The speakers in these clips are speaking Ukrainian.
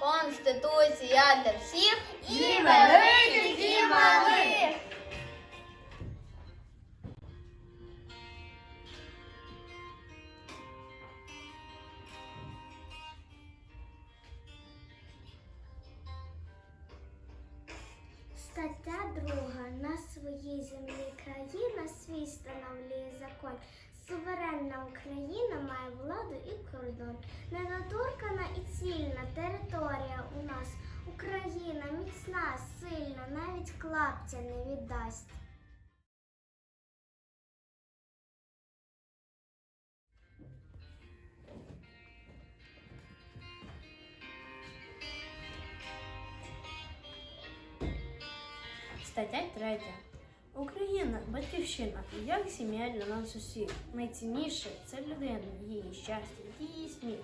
Конституція для всіх І великих, і малих. Стаття 2. На своїй землі країна свій встановлює закон. Суверенна Україна має владу і кордон. Недоторкана і цільна територія у нас. Україна міцна, сильна, навіть клаптя не віддасть. Стаття 3. Україна батьківщина, як сім'я для нас усіх. Найцінніше це людина, її щастя, її сміх,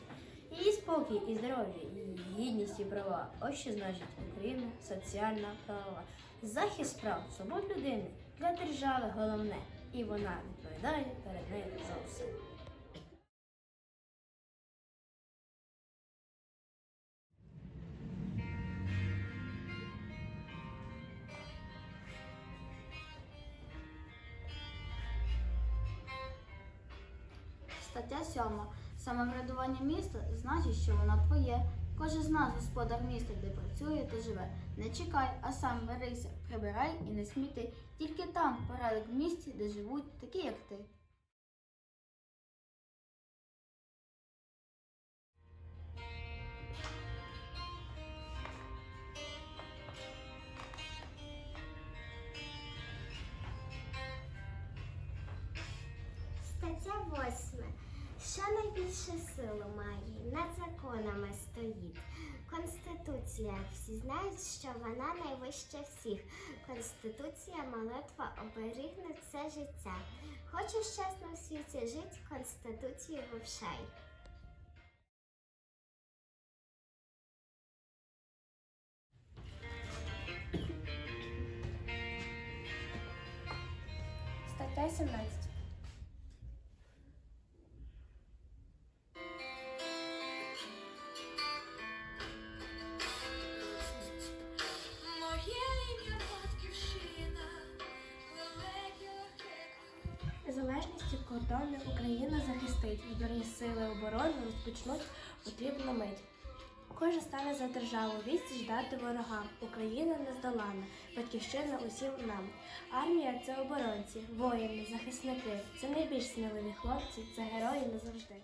її спокій і здоров'я, її гідність і права. Ось що значить Україна соціальна права. Захист прав, свобод людини для держави головне, і вона відповідає перед нею за все. Стаття 7. Самоврядування міста значить, що воно твоє. Кожен з нас господар міста, де працює та живе. Не чекай, а сам берися, прибирай і не сміти. Тільки там порядок в місті, де живуть такі, як ти. Що найбільше силу має, над законами стоїть. Конституція. Всі знають, що вона найвища всіх. Конституція, молитва оберігне все життя. Хочеш чесно в світі жить, Конституцію вивчай. Стаття 17. Незалежністю кордони Україна захистить. Збройні сили оборони розпочнуть потрібну мить. Кожен стане за державу, відсіч дати ворогам. Україна нездоланна, батьківщина усім нам. Армія це оборонці, воїни, захисники. Це найбільш сміливі хлопці, це герої назавжди.